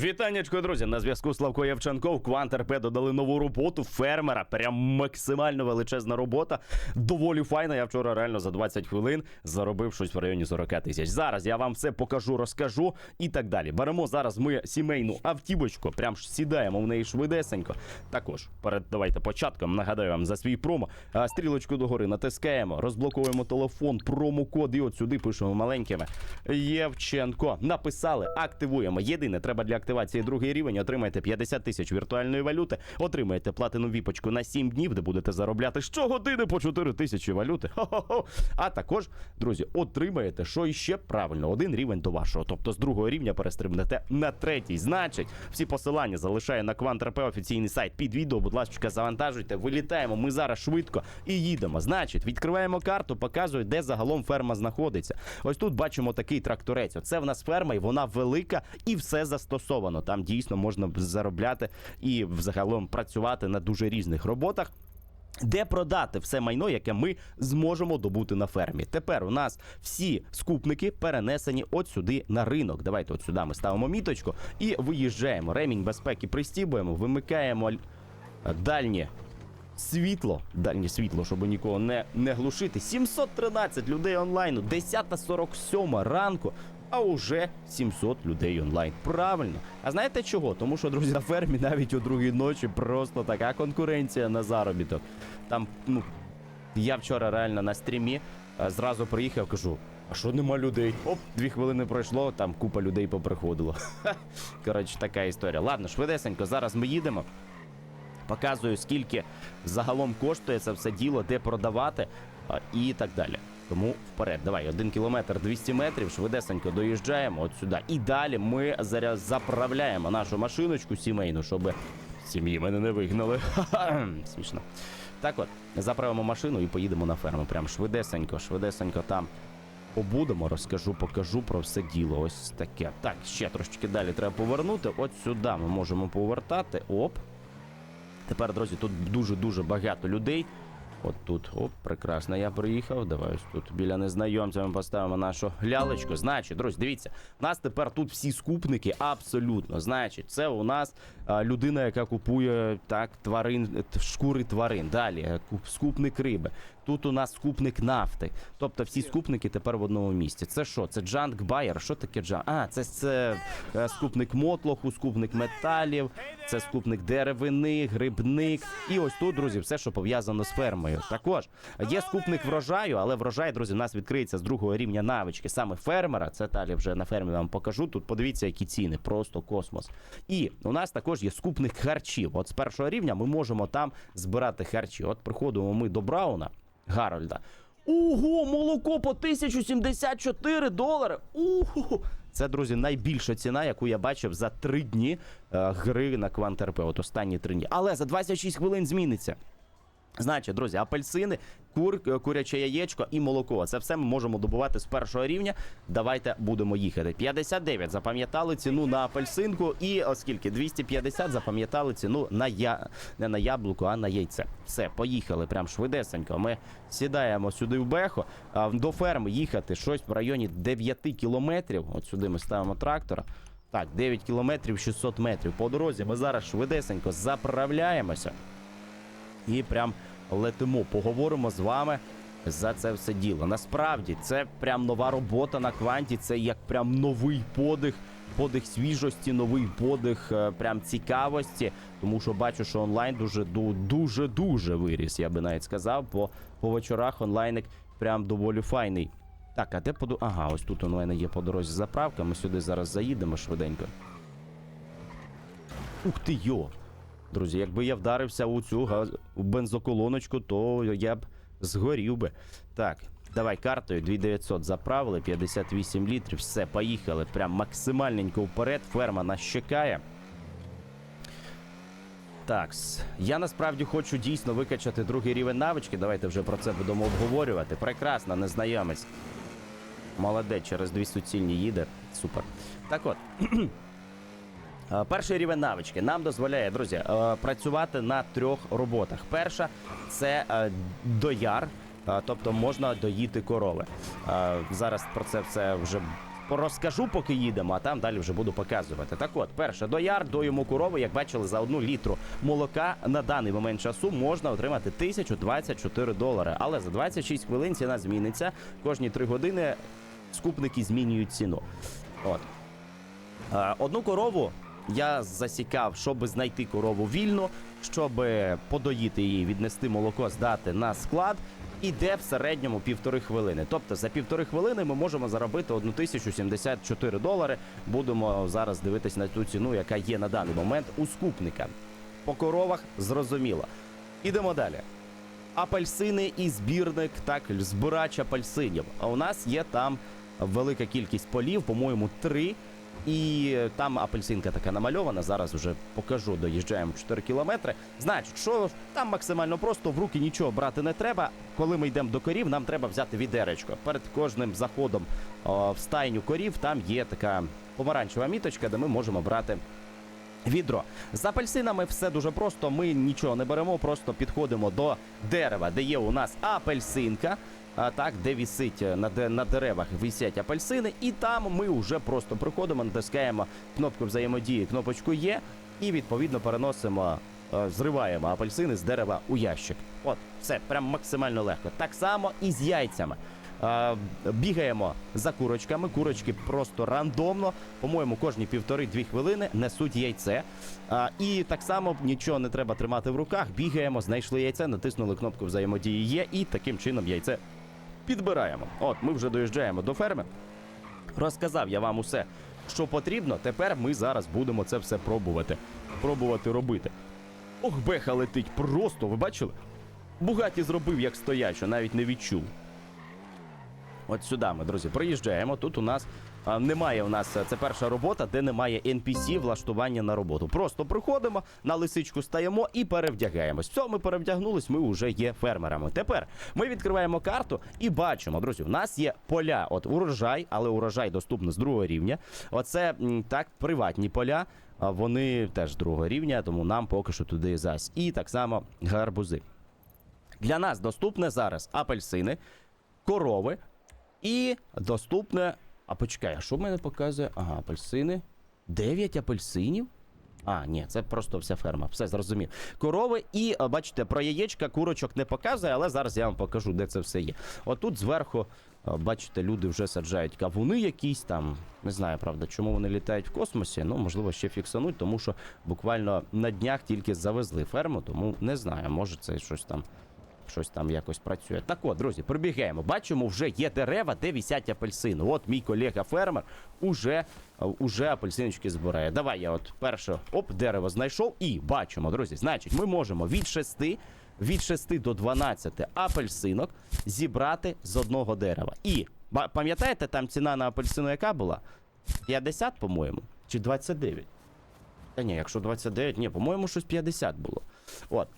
Вітаннячко, друзі! На зв'язку Славко Явченко. В Квант.РП додали нову роботу фермера. Прям максимально величезна робота. Доволі файна. Я вчора реально за 20 хвилин заробив щось в районі 40 тисяч. Зараз я вам все покажу, розкажу і так далі. Беремо зараз ми сімейну автівочку, прям сідаємо в неї швидесенько. Також перед давайте початком нагадаю вам за свій промо. Стрілочку догори натискаємо, розблоковуємо телефон, промокод і от сюди пишемо маленькими. Євченко. Написали, активуємо. Єдине, треба для активації другий рівень. Отримаєте 50 тисяч віртуальної валюти. Отримаєте платину віпочку на 7 днів, де будете заробляти щогодини по 4 тисячі валюти. Хо-хо-хо. А також, друзі, отримаєте, що іще правильно, один рівень до вашого. Тобто з другого рівня перестрибнете на третій. Значить, всі посилання залишаю на Квант.РП офіційний сайт під відео. Будь ласка, завантажуйте. Вилітаємо. Ми зараз швидко і їдемо. Значить, відкриваємо карту, показує, де загалом ферма знаходиться. Ось тут бачимо такий тракторець. Оце в нас ферма, і вона велика і все застосовано. Там дійсно можна заробляти і взагалом працювати на дуже різних роботах. Де продати все майно, яке ми зможемо добути на фермі. Тепер у нас всі скупники перенесені от сюди на ринок. Давайте от сюди ми ставимо міточку і виїжджаємо. Ремінь безпеки пристібуємо, вимикаємо дальнє світло, дальнє світло, щоб нікого не, не глушити. 713 людей онлайну, 10.47 ранку. А уже 700 людей онлайн. Правильно. А знаєте чого? Тому що, друзі, на фермі навіть о другій ночі просто така конкуренція на заробіток. Там, ну, я вчора реально на стрімі е, зразу приїхав, кажу. А що нема людей? Оп, дві хвилини пройшло, там купа людей поприходило. Коротше, така історія. Ладно, швидесенько, зараз ми їдемо. Показую, скільки загалом коштує це все діло, де продавати і так далі. Тому вперед, давай, один кілометр 200 метрів, швидесенько доїжджаємо от сюди. І далі ми зараз заправляємо нашу машиночку сімейну, щоб сім'ї мене не вигнали. Смішно. Так от, заправимо машину і поїдемо на ферму. Прям швидесенько, швидесенько там побудемо, розкажу, покажу про все діло. Ось таке. Так, ще трошечки далі треба повернути. От сюди ми можемо повертати. Оп. Тепер, друзі, тут дуже-дуже багато людей. От тут, оп, прекрасно, я приїхав. Давай ось тут біля незнайомця ми поставимо нашу лялечку. Значить, друзі, дивіться, у нас тепер тут всі скупники абсолютно. Значить, це у нас людина, яка купує так тварин, е, шкури тварин. Далі е, скупник риби. Тут у нас скупник нафти. Тобто всі скупники тепер в одному місці. Це що? Це джанк байер. Що таке джанк? А, це, це е, скупник мотлоху, скупник металів, це скупник деревини, грибник. І ось тут, друзі, все, що пов'язано з фермою. Також є скупник врожаю, але врожай, друзі, у нас відкриється з другого рівня навички. Саме фермера. Це далі вже на фермі вам покажу. Тут подивіться, які ціни, просто космос. І у нас також є скупник харчів. От з першого рівня ми можемо там збирати харчі. От приходимо ми до Брауна. Гарольда. Ого, молоко по 1074 долари. Ого! Це, друзі, найбільша ціна, яку я бачив за три дні е, гри на Квант-РП. От останні три дні. Але за 26 хвилин зміниться. Значить, друзі, апельсини, кур, куряче яєчко і молоко. Це все ми можемо добувати з першого рівня. Давайте будемо їхати. 59 запам'ятали ціну на апельсинку, і оскільки 250 запам'ятали ціну на я не на яблуко, а на яйце. Все, поїхали прям швидесенько. Ми сідаємо сюди в Бехо. До ферми їхати щось в районі 9 кілометрів. От сюди ми ставимо трактора. Так, 9 кілометрів 600 метрів. По дорозі ми зараз швидесенько заправляємося і прям летимо. Поговоримо з вами за це все діло. Насправді це прям нова робота на кванті. Це як прям новий подих, подих свіжості, новий подих е, прям цікавості. Тому що бачу, що онлайн дуже дуже дуже виріс. Я би навіть сказав. По, по вечорах онлайник прям доволі файний. Так, а де поду. Ага, ось тут у мене є по дорозі заправка. Ми сюди зараз заїдемо швиденько. Ух ти йо! Друзі, якби я вдарився у цю газ... у бензоколоночку, то я б згорів би. Так, давай картою 2900 заправили, 58 літрів. Все, поїхали. Прям максимальненько вперед. Ферма нас чекає. Так, я насправді хочу дійсно викачати другий рівень навички. Давайте вже про це будемо обговорювати. Прекрасно, незнайомець. Молодець, через дві суцільні їде. Супер. Так от. Е, Перший рівень навички нам дозволяє, друзі, е, працювати на трьох роботах. Перша це е, дояр, тобто можна доїти корови. Зараз про це все вже розкажу, поки їдемо, а там далі вже буду показувати. Так от, перше, до яр доїмо корови, як бачили, за одну літру молока на даний момент часу можна отримати 1024 долари. Але за 26 хвилин ціна зміниться. Кожні 3 години скупники змінюють ціну. От. Одну корову я засікав, щоб знайти корову вільно, щоб подоїти її, віднести молоко, здати на склад. Іде в середньому півтори хвилини. Тобто за півтори хвилини ми можемо заробити 1074 долари. Будемо зараз дивитись на ту ціну, яка є на даний момент у скупника. По коровах зрозуміло. Ідемо далі. Апельсини і збірник, так, збирач апельсинів. А у нас є там велика кількість полів, по-моєму, три. І там апельсинка така намальована. Зараз вже покажу, доїжджаємо 4 кілометри. Значить, що там максимально просто в руки нічого брати не треба. Коли ми йдемо до корів, нам треба взяти відеречко. Перед кожним заходом о, в стайню корів там є така помаранчева міточка, де ми можемо брати Відро з апельсинами все дуже просто. Ми нічого не беремо, просто підходимо до дерева, де є у нас апельсинка. Так, де висить е, на, на деревах висять апельсини, і там ми вже просто приходимо, натискаємо кнопку взаємодії, кнопочку є, і відповідно переносимо, е, зриваємо апельсини з дерева у ящик. От, все, прям максимально легко. Так само і з яйцями. Е, бігаємо за курочками. Курочки просто рандомно, по-моєму, кожні півтори-дві хвилини несуть яйце. І так само нічого не треба тримати в руках. Бігаємо, знайшли яйце, натиснули кнопку взаємодії є, і таким чином яйце підбираємо. От, ми вже доїжджаємо до ферми. Розказав я вам усе, що потрібно. Тепер ми зараз будемо це все пробувати. Пробувати робити. Ох, беха летить просто, ви бачили? Бугаті зробив як стоячо, навіть не відчув. От сюди ми, друзі, приїжджаємо. Тут у нас немає. У нас це перша робота, де немає NPC влаштування на роботу. Просто приходимо, на лисичку стаємо і перевдягаємось. Все, ми перевдягнулись, ми вже є фермерами. Тепер ми відкриваємо карту і бачимо, друзі, у нас є поля. От урожай, але урожай доступний з другого рівня. Оце так, приватні поля. Вони теж другого рівня, тому нам поки що туди зась. І так само гарбузи. Для нас доступне зараз апельсини, корови і доступне. А почекай, а що в мене показує? Ага, апельсини. 9 апельсинів. А, ні, це просто вся ферма. Все зрозумів. Корови і, бачите, про яєчка курочок не показує, але зараз я вам покажу, де це все є. Отут зверху, бачите, люди вже саджають кавуни якісь там. Не знаю, правда, чому вони літають в космосі. Ну, можливо, ще фіксануть, тому що буквально на днях тільки завезли ферму, тому не знаю, може це щось там щось там якось працює. Так от, друзі, прибігаємо. Бачимо, вже є дерева, де вісять апельсини. От мій колега фермер уже, уже апельсиночки збирає. Давай я от перше оп, дерево знайшов і бачимо, друзі. Значить, ми можемо від 6, від 6 до 12 апельсинок зібрати з одного дерева. І пам'ятаєте, там ціна на апельсину яка була? 50, по-моєму, чи 29? Та ні, якщо 29, ні, по-моєму, щось 50 було. От.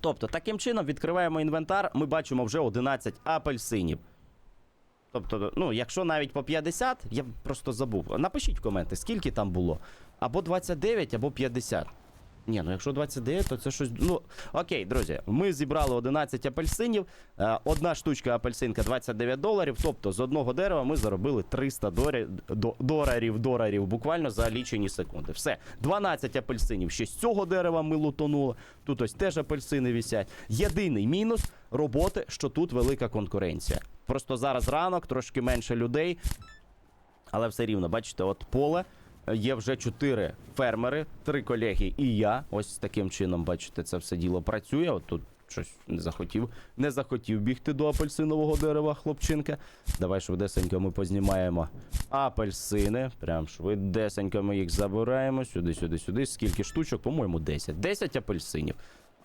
Тобто, таким чином відкриваємо інвентар, ми бачимо вже 11 апельсинів. Тобто, ну, якщо навіть по 50, я просто забув. Напишіть в коменти, скільки там було. Або 29, або 50. Ні, ну якщо 29, то це щось. Ну, окей, друзі, ми зібрали 11 апельсинів. Е, Одна штучка апельсинка 29 доларів. Тобто з одного дерева ми заробили 300 доларів, доларів буквально за лічені секунди. Все, 12 апельсинів. Ще з цього дерева ми лутонули. Тут ось теж апельсини вісять. Єдиний мінус роботи, що тут велика конкуренція. Просто зараз ранок, трошки менше людей. Але все рівно, бачите, от поле. Є вже чотири фермери, три колеги і я. Ось таким чином, бачите, це все діло працює. От тут щось не захотів, не захотів бігти до апельсинового дерева, хлопчинка. Давай швидесенько ми познімаємо апельсини. Прям швидесенько ми їх забираємо. Сюди, сюди, сюди. Скільки штучок? По-моєму, 10. 10 апельсинів.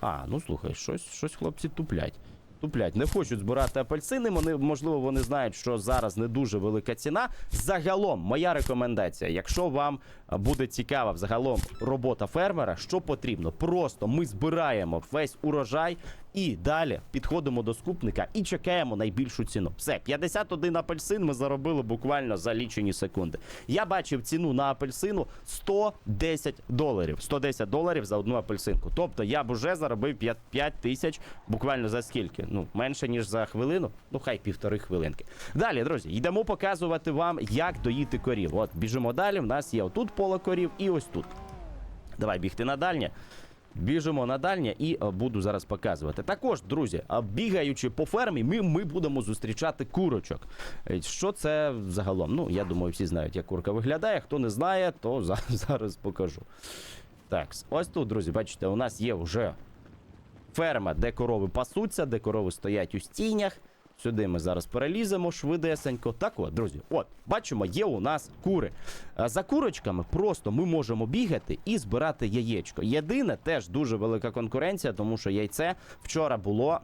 А, ну слухай, щось, щось хлопці туплять. Туплять, не хочуть збирати апельсини. Вони можливо вони знають, що зараз не дуже велика ціна. Загалом, моя рекомендація, якщо вам буде цікава взагалом робота фермера, що потрібно? Просто ми збираємо весь урожай І далі підходимо до скупника і чекаємо найбільшу ціну. Все, 51 апельсин ми заробили буквально за лічені секунди. Я бачив ціну на апельсину 110 доларів. 110 доларів за одну апельсинку. Тобто я б уже заробив 5, 5 тисяч буквально за скільки? Ну, менше ніж за хвилину. Ну, хай півтори хвилинки. Далі, друзі, йдемо показувати вам, як доїти корів. От біжимо далі. В нас є отут поле корів і ось тут. Давай бігти на дальнє. Біжимо на дальнє і е, буду зараз показувати. Також, друзі, бігаючи по фермі, ми, ми будемо зустрічати курочок. Е, Що це загалом? Ну, я думаю, всі знають, як курка виглядає. Хто не знає, то зараз покажу. Так, ось тут, друзі, бачите, у нас є вже ферма, де корови пасуться, де корови стоять у стінях. Сюди ми зараз переліземо швидесенько. Так от, друзі, от, бачимо, є у нас кури. За курочками просто ми можемо бігати і збирати яєчко. Єдине, теж дуже велика конкуренція, тому що яйце вчора було.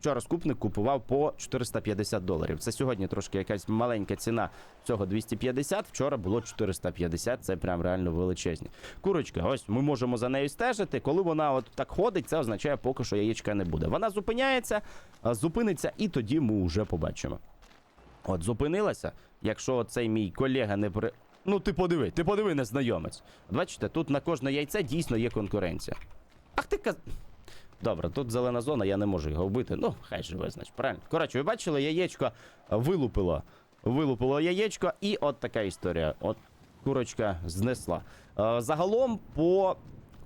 Вчора скупник купував по 450 доларів. Це сьогодні трошки якась маленька ціна цього 250. Вчора було 450. Це прям реально величезні. Курочка, ось ми можемо за нею стежити. Коли вона от так ходить, це означає, поки що яєчка не буде. Вона зупиняється, зупиниться, і тоді ми вже побачимо. От зупинилася. Якщо цей мій колега не при. Ну, ти подиви, ти подиви, незнайомець. Бачите, тут на кожне яйце дійсно є конкуренція. Ах ти каз. Добре, тут зелена зона, я не можу його вбити. Ну, хай живе, значить, правильно. Коротше, ви бачили, яєчко вилупило. Вилупило яєчко, і от така історія. От курочка знесла. Е, Загалом по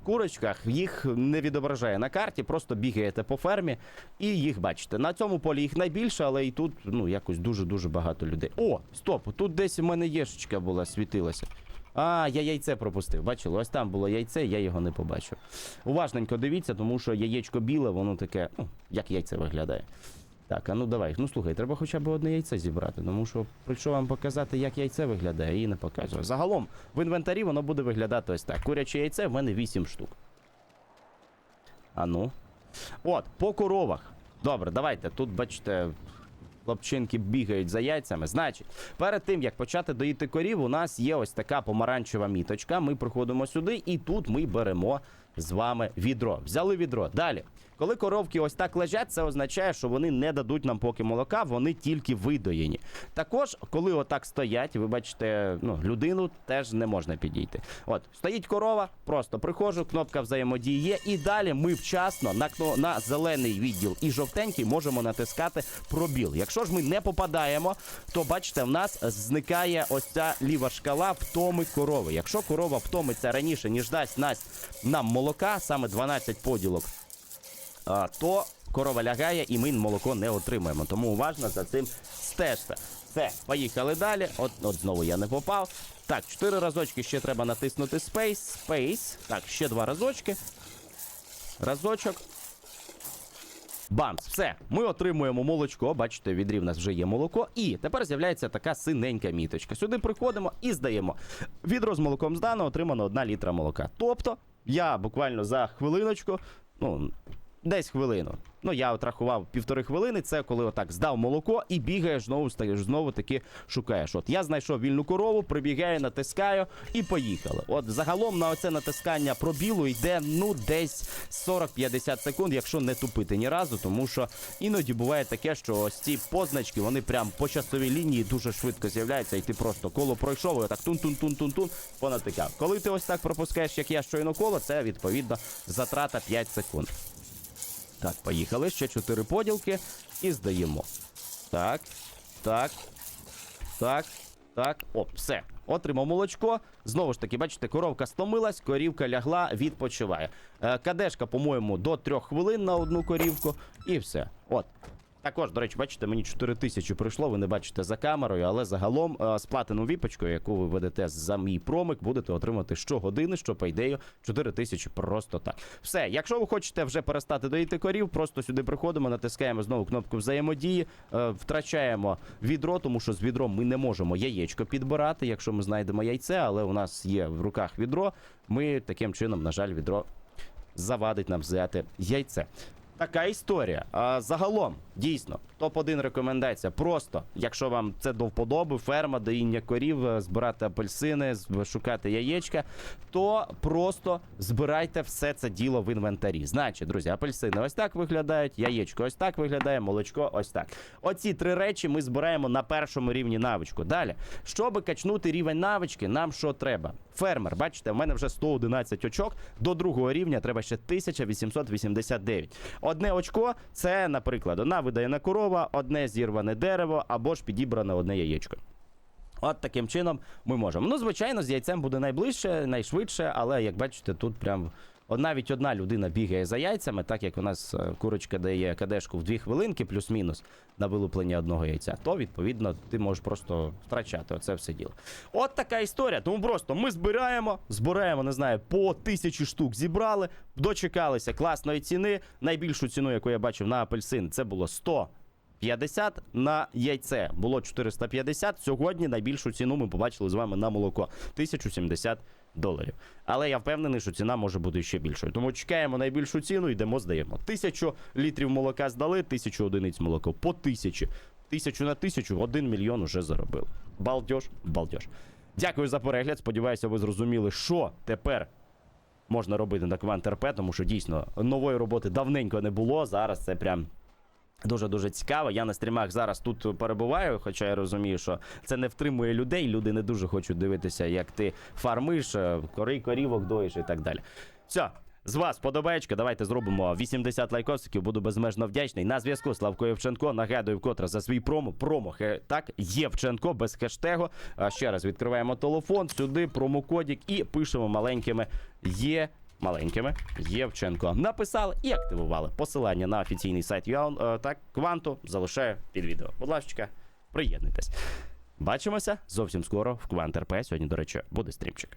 курочках їх не відображає на карті, просто бігаєте по фермі і їх бачите. На цьому полі їх найбільше, але і тут ну, якось дуже-дуже багато людей. О, стоп! Тут десь у мене єшечка була, світилася. А, я яйце пропустив. Бачили, ось там було яйце, я його не побачив. Уважненько дивіться, тому що яєчко біле, воно таке, ну, як яйце виглядає. Так, а ну давай. Ну слухай, треба хоча б одне яйце зібрати, тому що прийшов вам показати, як яйце виглядає, і не показує. Загалом в інвентарі воно буде виглядати ось так. Куряче яйце в мене 8 штук. А ну. От, по коровах. Добре, давайте. Тут, бачите, хлопчинки бігають за яйцями. Значить, перед тим як почати доїти корів, у нас є ось така помаранчева міточка. Ми приходимо сюди, і тут ми беремо з вами відро. Взяли відро. Далі. Коли коровки ось так лежать, це означає, що вони не дадуть нам поки молока, вони тільки видоєні. Також, коли отак стоять, ви бачите, ну, людину теж не можна підійти. От, стоїть корова, просто приходжу, кнопка взаємодії є, і далі ми вчасно на, на зелений відділ і жовтенький можемо натискати пробіл. Якщо ж ми не попадаємо, то бачите, в нас зникає ось ця ліва шкала втоми корови. Якщо корова втомиться раніше, ніж дасть нас нам молока, саме 12 поділок, то корова лягає і ми молоко не отримаємо. Тому уважно за цим стежте. Все, поїхали далі. От, от знову я не попав. Так, чотири разочки ще треба натиснути Space. Space. Так, ще два разочки. Разочок. Бамс, все, ми отримуємо молочко. Бачите, в відрі в нас вже є молоко. І тепер з'являється така синенька міточка. Сюди приходимо і здаємо. Відро з молоком здано, отримано 1 літра молока. Тобто, я буквально за хвилиночку, ну, десь хвилину. Ну, я от рахував півтори хвилини. Це коли отак здав молоко і бігаєш знову знову таки шукаєш. От я знайшов вільну корову, прибігаю, натискаю і поїхали. От загалом на оце натискання пробілу йде ну десь 40-50 секунд, якщо не тупити ні разу, тому що іноді буває таке, що ось ці позначки вони прям по часовій лінії дуже швидко з'являються, і ти просто коло пройшов, і отак тун-тун-тун-тун-тун понатикав. Коли ти ось так пропускаєш, як я щойно коло, це відповідно затрата 5 секунд. Так, поїхали. Ще чотири поділки і здаємо. Так, так, так, так. О, все. Отримав молочко. Знову ж таки, бачите, коровка стомилась, корівка лягла, відпочиває. Е, кадешка, по-моєму, до трьох хвилин на одну корівку. І все. От. Також, до речі, бачите, мені 4 тисячі прийшло, ви не бачите за камерою, але загалом е, з платину віпочкою, яку ви ведете за мій промик, будете отримати щогодини, що по ідею 4 тисячі просто так. Все, якщо ви хочете вже перестати доїти корів, просто сюди приходимо, натискаємо знову кнопку взаємодії, е, втрачаємо відро, тому що з відром ми не можемо яєчко підбирати, якщо ми знайдемо яйце, але у нас є в руках відро. Ми таким чином, на жаль, відро завадить нам взяти яйце. Така історія. А, загалом, дійсно, топ-1 рекомендація. Просто, якщо вам це до вподоби, ферма, доїння корів, е, збирати апельсини, шукати яєчка, то просто збирайте все це діло в інвентарі. Значить, друзі, апельсини ось так виглядають, яєчко ось так виглядає, молочко ось так. Оці три речі ми збираємо на першому рівні навичку. Далі, щоб качнути рівень навички, нам що треба? Фермер, бачите, в мене вже 111 очок. До другого рівня треба ще 1889. Одне очко це, наприклад, одна видаєна корова, одне зірване дерево або ж підібране одне яєчко. От таким чином ми можемо. Ну, звичайно, з яйцем буде найближче, найшвидше, але як бачите, тут прям. От навіть одна людина бігає за яйцями, так як у нас е, курочка дає кадешку в дві хвилинки, плюс-мінус на вилуплення одного яйця, то відповідно ти можеш просто втрачати оце все діло. От така історія. Тому просто ми збираємо, збираємо, не знаю, по тисячі штук зібрали, дочекалися класної ціни. Найбільшу ціну, яку я бачив на апельсин, це було 100 50 на яйце було 450. Сьогодні найбільшу ціну ми побачили з вами на молоко 1070 доларів. Але я впевнений, що ціна може бути ще більшою. Тому чекаємо найбільшу ціну, йдемо, здаємо. Тисячу літрів молока здали, тисячу одиниць молока по тисячі. Тисячу на тисячу, один мільйон уже заробили. Балдеж, балдеж. Дякую за перегляд. Сподіваюся, ви зрозуміли, що тепер можна робити на РП, тому що дійсно нової роботи давненько не було. Зараз це прям. Дуже дуже цікаво. Я на стрімах зараз тут перебуваю, хоча я розумію, що це не втримує людей. Люди не дуже хочуть дивитися, як ти фармиш, е, кори, корівок доїш і так далі. Все. З вас подобаєчка, давайте зробимо 80 лайкосиків, буду безмежно вдячний. На зв'язку Славко Євченко. Нагадую вкотре за свій промо. Промо так, Євченко без хештегу. А ще раз відкриваємо телефон, сюди промокодік і пишемо маленькими є. Маленькими Євченко написали і активували посилання на офіційний сайт Юан, та Кванту залишаю під відео. Будь ласка, приєднуйтесь. Бачимося зовсім скоро в Квант РП. Сьогодні, до речі, буде стрімчик.